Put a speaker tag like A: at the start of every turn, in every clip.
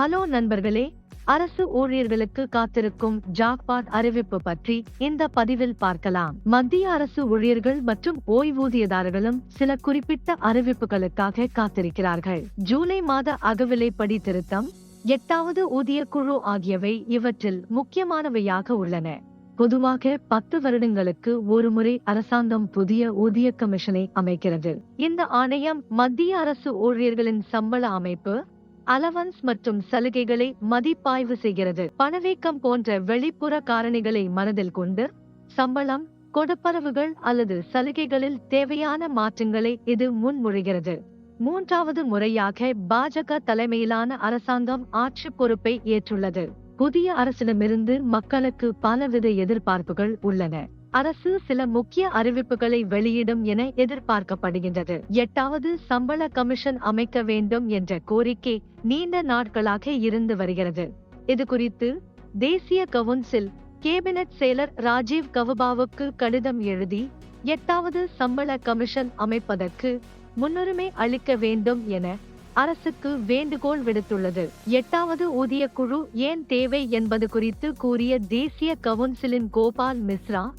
A: Hello நண்பர்களே அரசு ஊழியர்களுக்கு காத்திருக்கும் ஜாக்பாட் அறிவிப்பு பற்றி இந்த பதிவில் பார்க்கலாம். மத்திய அரசு ஊழியர்கள் மற்றும் ஓய்வூதியதாரர்களும் சில குறிப்பிட்ட அறிவிப்புகளுக்காக காத்திருக்கிறார்கள். ஜூலை மாத அகவிலைப்படி திருத்தம் எட்டாவது ஊதிய குழு ஆகியவை இவற்றில் முக்கியமானவையாக உள்ளன. பொதுவாக பத்து வருடங்களுக்கு ஒருமுறை அரசாங்கம் புதிய ஊதிய கமிஷனை அமைக்கிறது. இந்த ஆணையம் மத்திய அரசு ஊழியர்களின் சம்பள அமைப்பு அலவன்ஸ் மற்றும் சலுகைகளை மதிப்பாய்வு செய்கிறது. பணவீக்கம் போன்ற வெளிப்புற காரணிகளை மனதில் கொண்டு சம்பளம் கொடுப்பரவுகள் அல்லது சலுகைகளில் தேவையான மாற்றங்களை இது முன்மொழிகிறது. மூன்றாவது முறையாக பாஜக தலைமையிலான அரசாங்கம் ஆட்சி பொறுப்பை ஏற்றுள்ளது. புதிய அரசிடமிருந்து மக்களுக்கு பலவித எதிர்பார்ப்புகள் உள்ளன. அரசு சில முக்கிய அறிவிப்புகளை வெளியிடும் என எதிர்பார்க்கப்படுகின்றது. எட்டாவது சம்பள கமிஷன் அமைக்க வேண்டும் என்ற கோரிக்கை நீண்ட நாட்களாக இருந்து வருகிறது. இது குறித்து தேசிய கவுன்சில் கேபினட் செயலர் ராஜீவ் கவுபாவுக்கு கடிதம் எழுதி எட்டாவது சம்பள கமிஷன் அமைப்பதற்கு முன்னுரிமை அளிக்க வேண்டும் என அரசுக்கு வேண்டுகோள் விடுத்துள்ளது. எட்டாவது ஊதிய குழு ஏன் தேவை என்பது குறித்து கூறிய தேசிய கவுன்சிலின் கோபால் மிஸ்ரா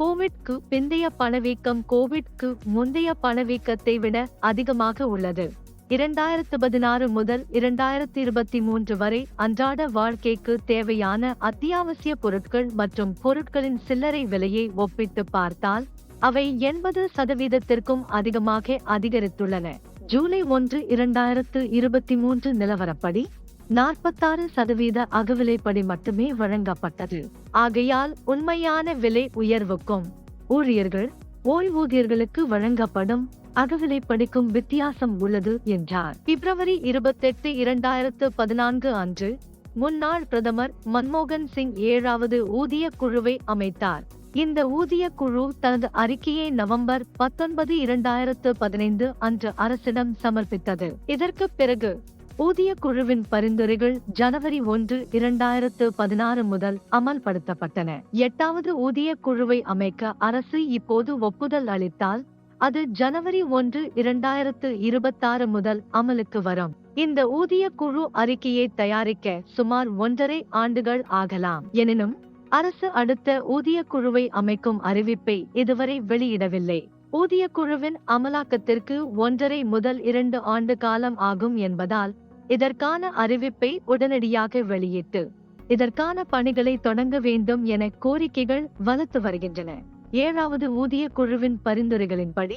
A: கோவிட்க்கு பிந்தைய பணவீக்கம் கோவிட்க்கு முந்தைய பணவீக்கத்தை விட அதிகமாக உள்ளது. இரண்டாயிரத்து பதினாறு முதல் இரண்டாயிரத்தி இருபத்தி மூன்று வரை அன்றாட வாழ்க்கைக்கு தேவையான அத்தியாவசிய பொருட்கள் மற்றும் பொருட்களின் சில்லறை விலையை ஒப்பிட்டு பார்த்தால் அவை எண்பது சதவீதத்திற்கும் அதிகமாக அதிகரித்துள்ளன. ஜூலை ஒன்று இரண்டாயிரத்து இருபத்தி மூன்று நிலவரப்படி நாற்பத்தாறு சதவீத அகவிலைப்படி மட்டுமே வழங்கப்பட்டது. ஆகையால் உண்மையான விலை உயர்வுக்கும் ஊழியர்கள் ஓய்வூதியர்களுக்கு வழங்கப்படும் அகவிலை படிக்கும் வித்தியாசம் உள்ளது என்றார். பிப்ரவரி இருபத்தெட்டு இரண்டாயிரத்து பதினான்கு அன்று முன்னாள் பிரதமர் மன்மோகன் சிங் ஏழாவது ஊதிய குழுவை அமைத்தார். இந்த ஊதிய குழு தனது அறிக்கையை நவம்பர் பத்தொன்பது இரண்டாயிரத்து பதினைந்து அன்று அரசிடம் சமர்ப்பித்தது. இதற்கு பிறகு ஊதிய குழுவின் பரிந்துரைகள் ஜனவரி ஒன்று இரண்டாயிரத்து பதினாறு முதல் அமல்படுத்தப்பட்டன. எட்டாவது ஊதிய குழுவை அமைக்க அரசு இப்போது ஒப்புதல் அளித்தால் அது ஜனவரி ஒன்று இரண்டாயிரத்து இருபத்தாறு முதல் அமலுக்கு வரும். இந்த ஊதிய குழு அறிக்கையை தயாரிக்க சுமார் ஒன்றரை ஆண்டுகள் ஆகலாம். எனினும் அரசு அடுத்த ஊதிய குழுவை அமைக்கும் அறிவிப்பை இதுவரை வெளியிடவில்லை. ஊதிய குழுவின் அமலாக்கத்திற்கு ஒன்றரை முதல் இரண்டு ஆண்டு காலம் ஆகும் என்பதால் இதற்கான அறிவிப்பை உடனடியாக வெளியிட்டு இதற்கான பணிகளை தொடங்க வேண்டும் என கோரிக்கைகள் வலுத்து வருகின்றன. ஏழாவது ஊதிய குழுவின் பரிந்துரைகளின்படி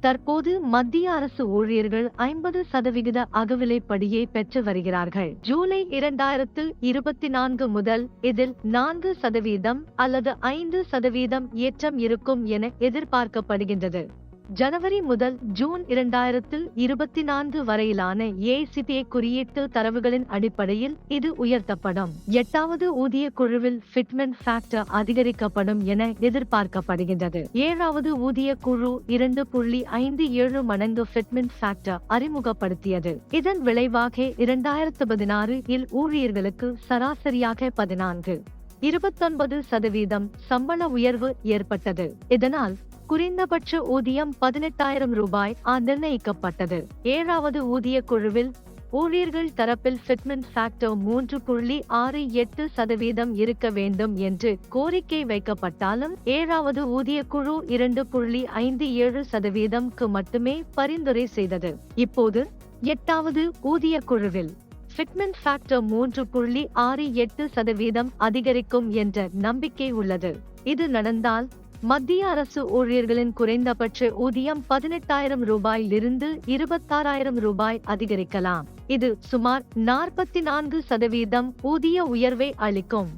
A: தற்போது மத்திய அரசு ஊழியர்கள் ஐம்பது சதவிகித அகவிலைப்படியை பெற்று வருகிறார்கள். ஜூலை இரண்டாயிரத்து இருபத்தி நான்கு முதல் இதில் நான்கு சதவீதம் அல்லது ஐந்து சதவீதம் ஏற்றம் இருக்கும் என எதிர்பார்க்கப்படுகின்றது. ஜனவரி முதல் ஜூன் இரண்டாயிரத்தில் இருபத்தி நான்கு வரையிலான ஏசிபிஐ குறியீட்டு தரவுகளின் அடிப்படையில் இது உயர்த்தப்படும். எட்டாவது ஊதிய குழுவில் ஃபிட்மென்ட் ஃபேக்டர் அதிகரிக்கப்படும் என எதிர்பார்க்கப்படுகின்றது. ஏழாவது ஊதிய குழு இரண்டு புள்ளி ஐந்து ஏழு மடங்கு ஃபிட்மென்ட் ஃபேக்டர் அறிமுகப்படுத்தியது. இதன் விளைவாக இரண்டாயிரத்து பதினாறு இல் ஊழியர்களுக்கு சராசரியாக பதினான்கு இருபத்தொன்பது சதவீதம் சம்பள உயர்வு ஏற்பட்டது. இதனால் குறைந்தபட்ச ஊதியம் பதினெட்டாயிரம் ரூபாய் நிர்ணயிக்கப்பட்டது. ஏழாவது ஊதிய குழுவில் ஊழியர்கள் தரப்பில் ஃபிட்மென்ட் ஃபேக்டர் மூன்று புள்ளி ஆறு எட்டு சதவீதம் இருக்க வேண்டும் என்று கோரிக்கை வைக்கப்பட்டாலும் ஏழாவது ஊதிய குழு இரண்டு புள்ளி ஐந்து ஏழு சதவீதம்க்கு மட்டுமே பரிந்துரை செய்தது. இப்போது எட்டாவது ஊதிய குழுவில் ஃபிட்மென்ட் ஃபேக்டர் மூன்று புள்ளி ஆறு எட்டு சதவீதம் அதிகரிக்கும் என்ற நம்பிக்கை உள்ளது. இது நடந்தால் மத்திய அரசு ஊழியர்களின் குறைந்தபட்ச ஊதியம் பதினெட்டாயிரம் ரூபாயிலிருந்து இருபத்தாறாயிரம் ரூபாய் அதிகரிக்கலாம். இது சுமார் நாற்பத்தி நான்கு சதவீதம் ஊதிய உயர்வை அளிக்கும்.